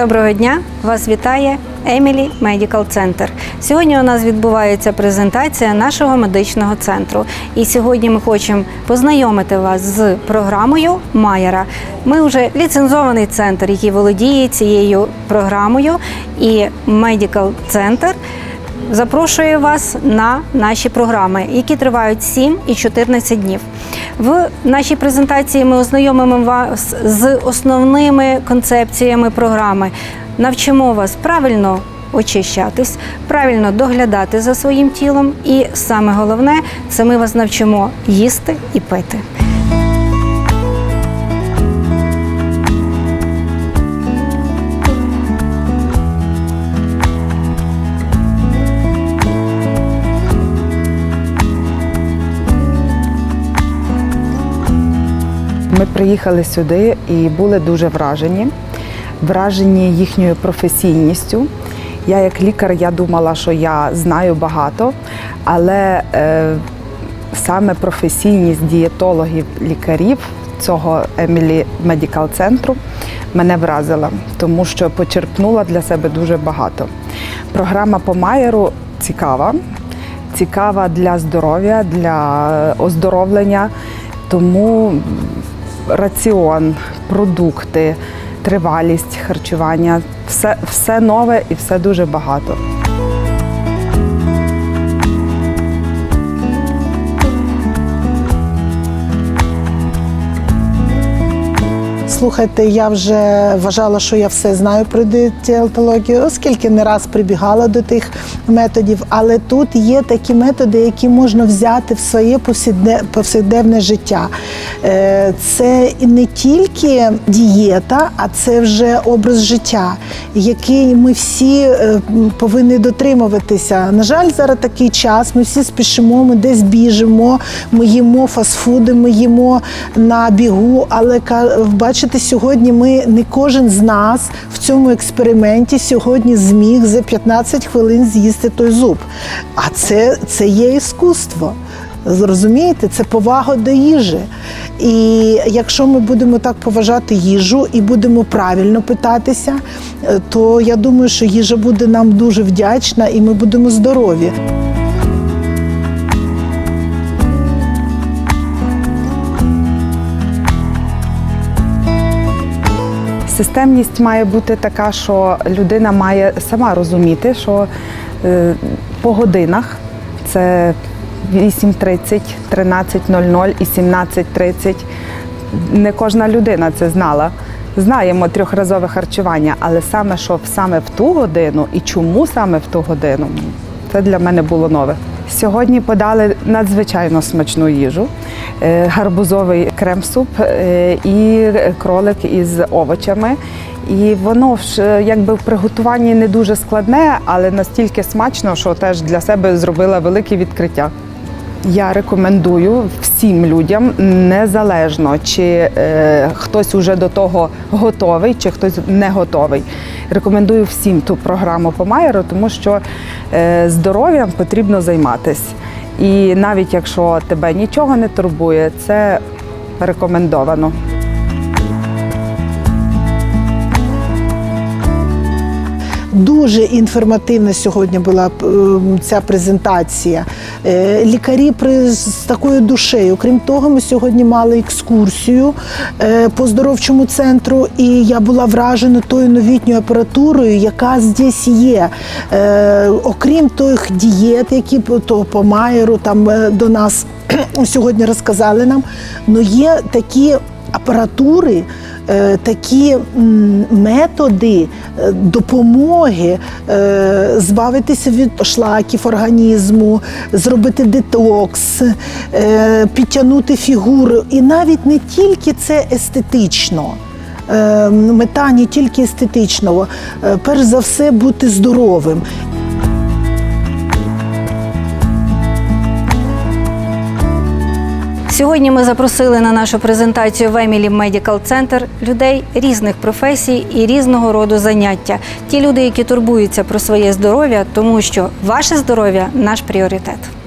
Доброго дня! Вас вітає Емілі Медикал Центр. Сьогодні у нас відбувається презентація нашого медичного центру. І сьогодні ми хочемо познайомити вас з програмою Майера. Ми вже ліцензований центр, який володіє цією програмою. І медікал Центр запрошує вас на наші програми, які тривають 7 і 14 днів. В нашій презентації ми ознайомимо вас з основними концепціями програми. Навчимо вас правильно очищатись, правильно доглядати за своїм тілом, і саме головне це ми вас навчимо їсти і пити. Ми приїхали сюди і були дуже вражені, вражені їхньою професійністю. Я як лікар я думала, що я знаю багато, але е, саме професійність дієтологів, лікарів цього Емілі Медикал центру мене вразила, тому що почерпнула для себе дуже багато. Програма по Майеру цікава, цікава для здоров'я, для оздоровлення. Тому раціон, продукти, тривалість харчування все, все нове і все дуже багато. Слухайте, я вже вважала, що я все знаю про дієтологію, оскільки не раз прибігала до тих методів. Але тут є такі методи, які можна взяти в своє повсякде- повсякденне життя. Е, Це не тільки дієта, а це вже образ життя, який ми всі е, повинні дотримуватися. На жаль, зараз такий час. Ми всі спішимо, ми десь біжимо, ми їмо фастфуди, ми їмо на бігу. Але ка- бачите, сьогодні ми не кожен з нас в цьому експерименті сьогодні зміг за 15 хвилин з'їсти той зуб. А це, це є іскусство. Зрозумієте, це повага до їжі. І якщо ми будемо так поважати їжу і будемо правильно питатися, е, то я думаю, що їжа буде нам дуже вдячна і ми будемо здорові. Системність має бути така, що людина має сама розуміти, що е, по годинах це 8.30, 13.00 і 17.30. Не кожна людина це знала. Знаємо трьохразове харчування, але саме що саме в ту годину і чому саме в ту годину, це для мене було нове. Сьогодні подали надзвичайно смачну їжу, Е, гарбузовий крем-суп е, і кролик із овочами. І воно ж е, якби в приготуванні не дуже складне, але настільки смачно, що теж для себе зробила велике відкриття. Я рекомендую всім людям, незалежно чи е, хтось уже до того готовий, чи хтось не готовий. Рекомендую всім ту програму по Майеру, тому що е, здоров'ям потрібно займатися. І навіть якщо тебе нічого не турбує, це рекомендовано. Дуже інформативна сьогодні була е, ця презентація. Е, Лікарі при з такою душею. Крім того, ми сьогодні мали екскурсію е, по здоровчому центру, і я була вражена тою новітньою апаратурою, яка здесь є. Окрім тих дієт, які то по Майеру там до нас сьогодні розказали нам, але є такі апаратури, такі методи е, допомоги е, збавитися від шлаків організму, зробити детокс, е, підтягнути фігуру. І навіть не тільки це естетично. Е, Мета не тільки естетичного, Е, перш за все бути здоровим. Сьогодні ми запросили на нашу презентацію в Емілі Медікал Центр людей різних професій і різного роду заняття. Ті люди, які турбуються про своє здоров'я, тому що ваше здоров'я наш пріоритет.